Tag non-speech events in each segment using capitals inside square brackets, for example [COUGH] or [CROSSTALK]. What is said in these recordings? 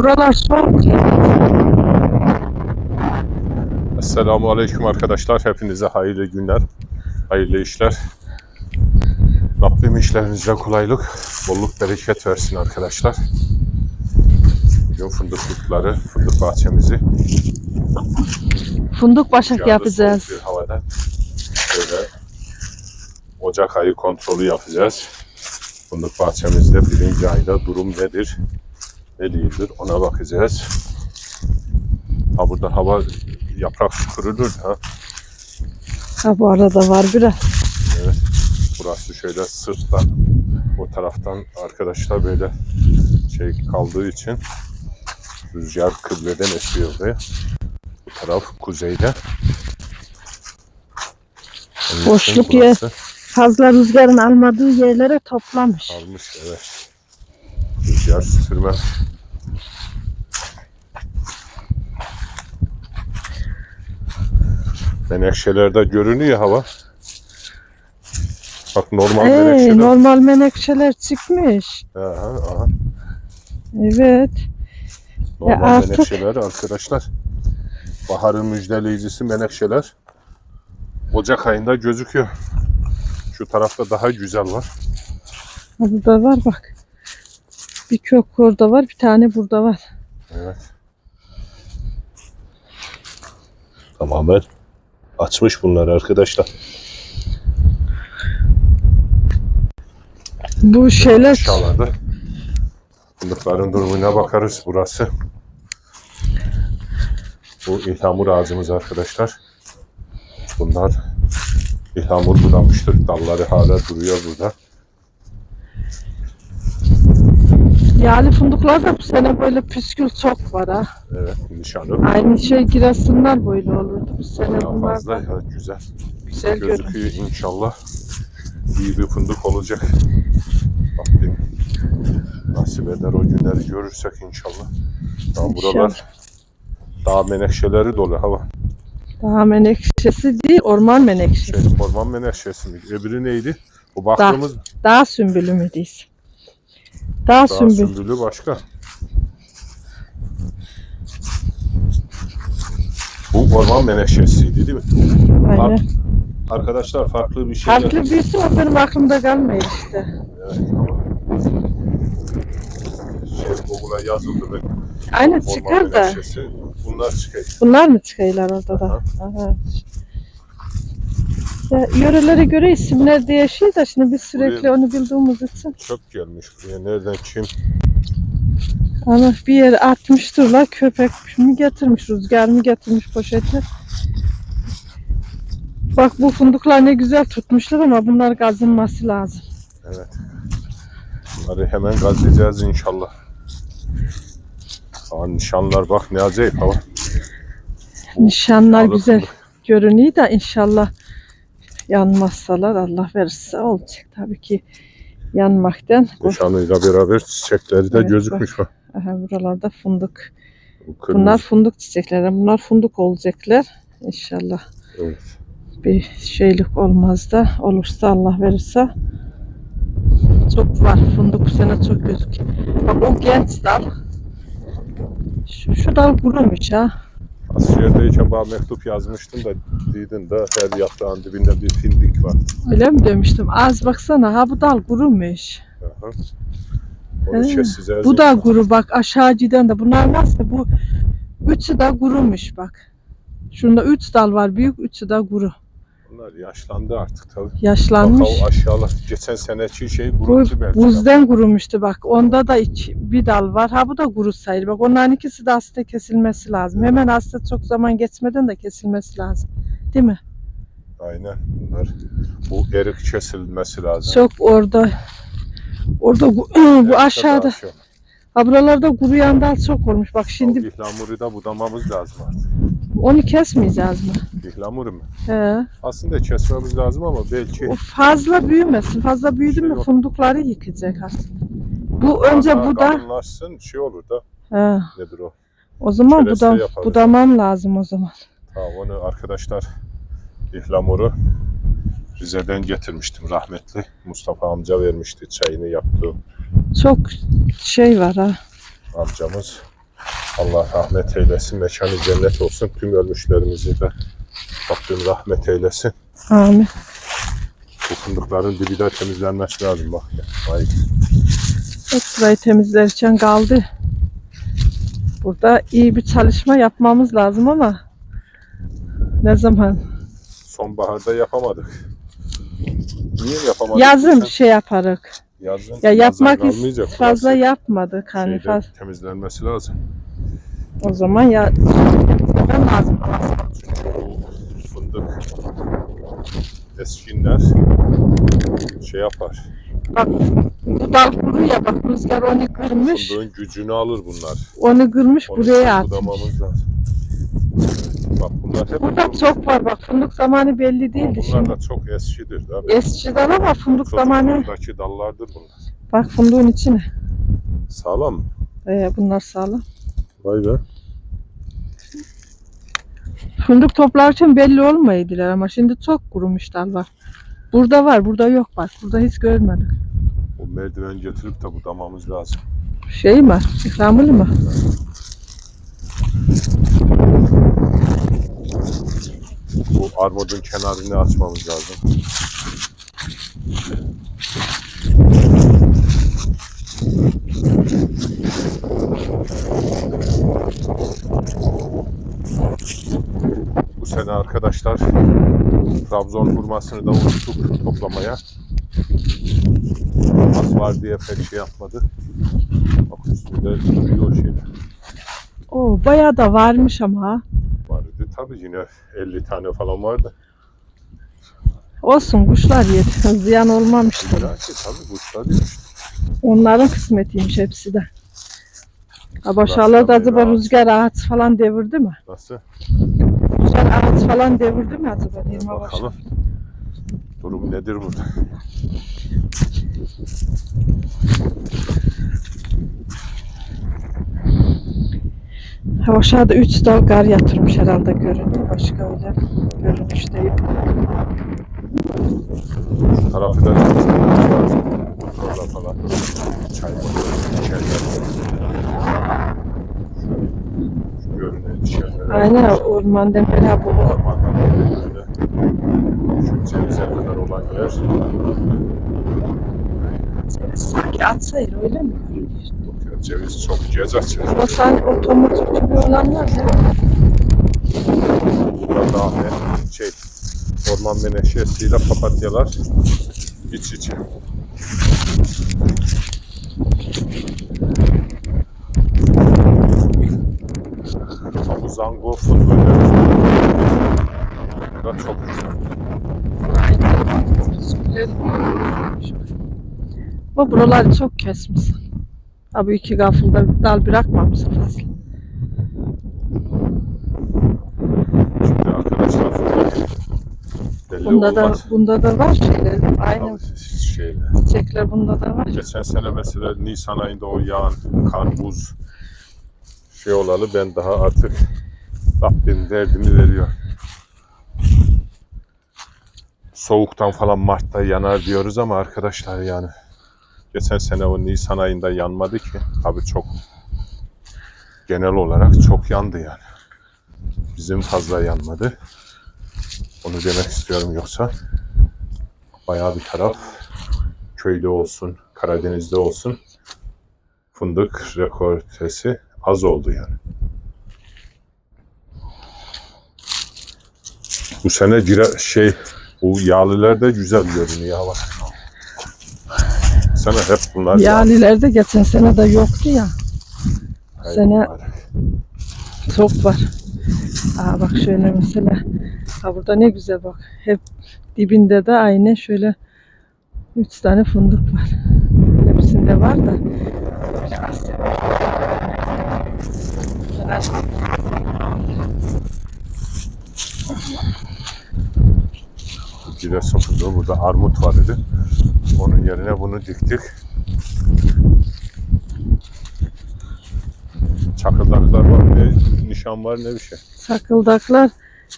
Buralar soğuk. Esselamu Aleyküm arkadaşlar. Hepinize hayırlı günler, hayırlı işler. Rabbim işlerinizde kolaylık, bolluk, bereket versin arkadaşlar. Bugün fındıklıkları, fındık bahçemizi Fındık başak yapacağız. bir havada böyle Ocak ayı kontrolü yapacağız. Fındık bahçemizde birinci ayda durum nedir, ne değildir ona bakacağız. Ha burada hava yaprak kırılır ha. Ha bu arada var biraz. Evet. Burası şöyle sırttan o taraftan arkadaşlar böyle şey kaldığı için rüzgar kıbleden esiyor buraya. Bu taraf kuzeyde. Onun Boşluk yer. Fazla rüzgarın almadığı yerlere toplamış. Kalmış evet. Rüzgar sürmez. Menekşelerde görünüyor hava. Bak normal Hey, menekşeler. normal menekşeler çıkmış. Aha, aha. Evet. Normal artık- menekşeler arkadaşlar. Baharın müjdeleyicisi menekşeler. Ocak ayında gözüküyor. Şu tarafta daha güzel var. Burada var bak. Bir kök orada var, bir tane burada var. Evet. Tamamen açmış bunlar arkadaşlar. Bu şeyler Aşağılarda. Fındıkların durumuna bakarız burası. Bu ihlamur ağacımız arkadaşlar. Bunlar ihlamur budamıştır. Dalları hala duruyor burada. Yağlı fındıklar da bu sene böyle püskül çok var ha. Evet nişanı. Aynı şey Giresunlar böyle olurdu. Bu sene Bayağı bunlar fazla da evet, güzel. güzel görünüyor. Gözüküyor inşallah. İyi bir fındık olacak. Rabbim nasip eder o günleri görürsek inşallah. Daha buralar dağ menekşeleri dolu hava. Daha menekşesi değil, orman menekşesi. Şey, orman menekşesi mi? Öbürü neydi? Bu baktığımız Dağ sümbülü mü diyiz? Dağ dağ sümbülü. sümbülü başka. Bu orman menekşesiydi değil mi? Aynen. Fark- arkadaşlar farklı bir şey. Farklı birisi o benim aklımda kalmıyor işte. Evet. Şey, Google'a yazıldı ve Aynen çıkar da. menekşesi. Bunlar çıkıyor. Bunlar mı çıkıyorlar orada da? Aha. Ya, yörelere göre isimler değişiyor da şimdi biz sürekli Buraya- onu bildiğimiz için. Çöp gelmiş buraya. Nereden kim? Ama bir yere atmıştırlar köpek mi getirmiş rüzgar mı getirmiş poşeti. Bak bu fındıklar ne güzel tutmuşlar ama bunlar kazınması lazım. Evet. Bunları hemen gazlayacağız inşallah. Aa, nişanlar bak ne acayip hava. Nişanlar Yağlı güzel görünüyor da inşallah yanmazsalar Allah verirse olacak. Tabii ki yanmaktan. Nişanıyla beraber çiçekleri de Evet, gözükmüş bak. Aha, buralarda fındık. Kırmızı. Bunlar fındık çiçekleri. Bunlar fındık olacaklar. İnşallah Evet. bir şeylik olmaz da olursa Allah verirse çok var. Fındık bu sene çok gözüküyor. Bak o genç dal. Şu, şu dal kurumuş ha. Asya'dayken bana mektup yazmıştın da dedin de her yaprağın dibinde bir findik var. Öyle mi demiştim? Az baksana ha bu dal kurumuş. Aha. Onu He, keseceğiz. Bu da kuru bak aşağı giden de bunlar nasıl bu üçü de kurumuş bak. Şunda üç dal var büyük üçü de kuru. Bunlar yaşlandı artık tabii. Yaşlanmış. Bak o aşağılar geçen seneki şey kuruttu belki. buzdan kurumuştu bak. Onda da iç, bir dal var. Ha bu da kuru sayılır. Bak onların ikisi de aslında kesilmesi lazım. Hemen aslında çok zaman geçmeden de kesilmesi lazım. Değil mi? Aynen. Bunlar bu erik kesilmesi lazım. Çok orada orada [CLEARS THROAT] bu, bu aşağıda. Ha buralarda kuruyan dal çok olmuş. Bak Şimdi şimdi ihlamuru da budamamız lazım artık. Onu kesmeyeceğiz mi? İhlamuru mu? He. Aslında kesmemiz lazım ama belki O fazla büyümesin. Fazla büyüdü Şey mü yok. fındıkları yıkacak aslında. Bu önce bu da kalınlaşsın şey olur da he. nedir o? O zaman bu Şöylesi da yaparız. budamam lazım o zaman. Tamam onu arkadaşlar ihlamuru Rize'den getirmiştim rahmetli. Mustafa amca vermişti çayını yaptı Çok şey var ha. amcamız. Allah rahmet eylesin. Mekanı cennet olsun. Tüm ölmüşlerimizi de Rabbim rahmet eylesin. Amin. Bu fındıkların dibi de temizlenmesi lazım bak ya. Vay. Hep burayı temizlerken kaldı. Burada iyi bir çalışma yapmamız lazım ama ne zaman? Sonbaharda yapamadık. Niye yapamadık? Yazın Sen- şey yaparık. Yazın. Ya yapmak is- fazla burası. yapmadık hani Şeyde faz- temizlenmesi lazım. o zaman ya temizlemem lazım. Bu fındık eskinler şey yapar. Bak bu dal kuru ya bak rüzgar onu kırmış. Fındığın gücünü alır bunlar. Onu kırmış Onu buraya atmış. budamamız lazım. Bunlar hep Burada çok var bak fındık zamanı belli değildi Bunlar şimdi. da çok eskidir. Tabii. Eskiden ama fındık zamanı. Çocukluğumdaki dallardır bunlar. Bak fındığın içine. Sağlam mı? Ee, bunlar sağlam. Vay be. Fındık toplarken belli olmaydılar ama şimdi çok kurumuş dal var. Burada var, burada yok bak. Burada hiç görmedik. O merdiven getirip de budamamız lazım. Şey mi? İkramlı mı? Bu armudun kenarını açmamız lazım. Bu sene arkadaşlar Trabzon hurmasını da unuttuk toplamaya. Az var diye pek şey yapmadı. Bak üstünde duruyor şeyler. Oo, bayağı da varmış ama. Tabii yine 50 tane falan vardı. Olsun kuşlar yedi. Ziyan olmamıştır. İlla ki tabii kuşlar yemiş. Onların kısmetiymiş hepsi de. Ha boşalır da acaba rüzgar ağaç falan devirdi mi? Nasıl? Rüzgar ağaç falan devirdi mi acaba? Ha boş- Bakalım. Durum nedir burada? Ha aşağıda 3 dal gar yatırmış herhalde görüntü. Başka öyle görünüş değil. Tarafı da. Orada falan. Çay görünen. Aynen orman demeli bu. Ormandan böyle. Şu cevize kadar olan yer. Sanki atsayır öyle mi? Yok ya, Ceviz çok gez açar. O sanki otomatik gibi olanlar ya. Burada daha şey, orman menekşesiyle papatyalar iç içe. Bu zango fındığı Bu da çok güzel. Bu buraları çok kesmiş. Ha bu iki gafılda dal bırakmamış fazla. Şimdi arkadaşlar belli Bunda da olmaz. bunda da var şeyler. Aynı Tabii şeyle. çiçekler bunda da var. Geçen sene mesela Nisan ayında o yağan kar, buz şey olalı ben daha artık Rabbim derdini veriyor. Soğuktan falan Mart'ta yanar diyoruz ama arkadaşlar yani geçen sene o Nisan ayında yanmadı ki. Tabii çok genel olarak çok yandı yani. Bizim fazla yanmadı. Onu demek istiyorum yoksa bayağı bir taraf köyde olsun, Karadeniz'de olsun fındık rekoltesi az oldu yani. Bu sene cira, şey bu yağlılar da güzel görünüyor hava. Sana hep bunlar. Yağlilerde geçen sene de yoktu ya. Hayır, sene-. Çok var. Aa bak şöyle mesela. Ha burada ne güzel bak. Hep dibinde de aynı şöyle üç tane fındık var. Hepsinde var da. Giresun fındığı burada armut var idi. Onun yerine bunu diktik. Çakıldaklar var, ne nişan var ne bir şey. Çakıldaklar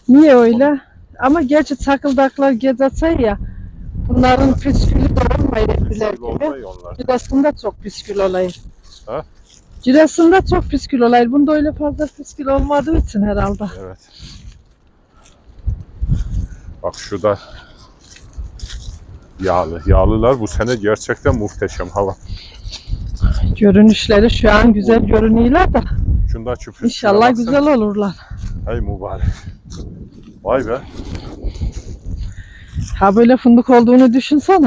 niye öyle? Ama gerçi çakıldaklar gezatay ya. Bunların püskülü de olmayı ettiler gibi. aslında çok püskül olayı. Ha? Giresun'da çok püskül olaydı. Bunda öyle fazla püskül olmadığı için herhalde. Evet. Bak şu da yağlı. Yağlılar bu sene gerçekten muhteşem hava. Görünüşleri şu an güzel görünüyorlar da Şunda çöpü. inşallah güzel olurlar. Hey mübarek. Vay be. Ha böyle fındık olduğunu düşünsene.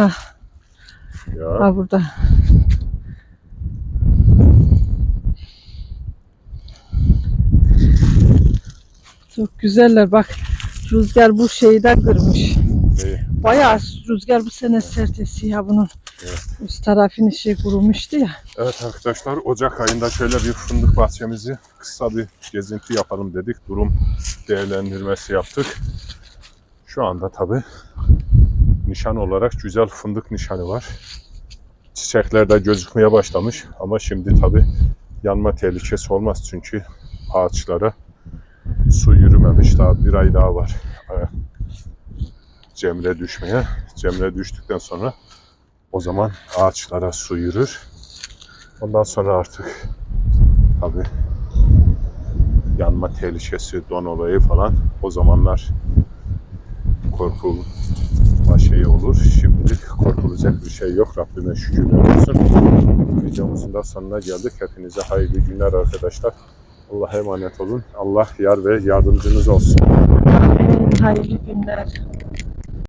Ya. Ha burada. Çok güzeller bak. Rüzgar bu şeyden kırmış. İyi. Bayağı rüzgar bu sene sert esiyor bunun. Evet. Üst tarafın işi kurumuştu ya. Evet arkadaşlar Ocak ayında şöyle bir fındık bahçemizi kısa bir gezinti yapalım dedik. Durum değerlendirmesi yaptık. Şu anda tabi nişan olarak güzel fındık nişanı var. Çiçekler de gözükmeye başlamış ama şimdi tabi yanma tehlikesi olmaz çünkü ağaçlara su yürümemiş daha bir ay daha var e, cemre düşmeye. Cemre düştükten sonra o zaman ağaçlara su yürür. Ondan sonra artık tabi yanma tehlikesi, don olayı falan o zamanlar korkulma şeyi olur. Şimdilik korkulacak bir şey yok. Rabbime şükürler olsun. Videomuzun da sonuna geldik. Hepinize hayırlı günler arkadaşlar. Allah'a emanet olun. Allah yar ve yardımcınız olsun. Hayırlı günler.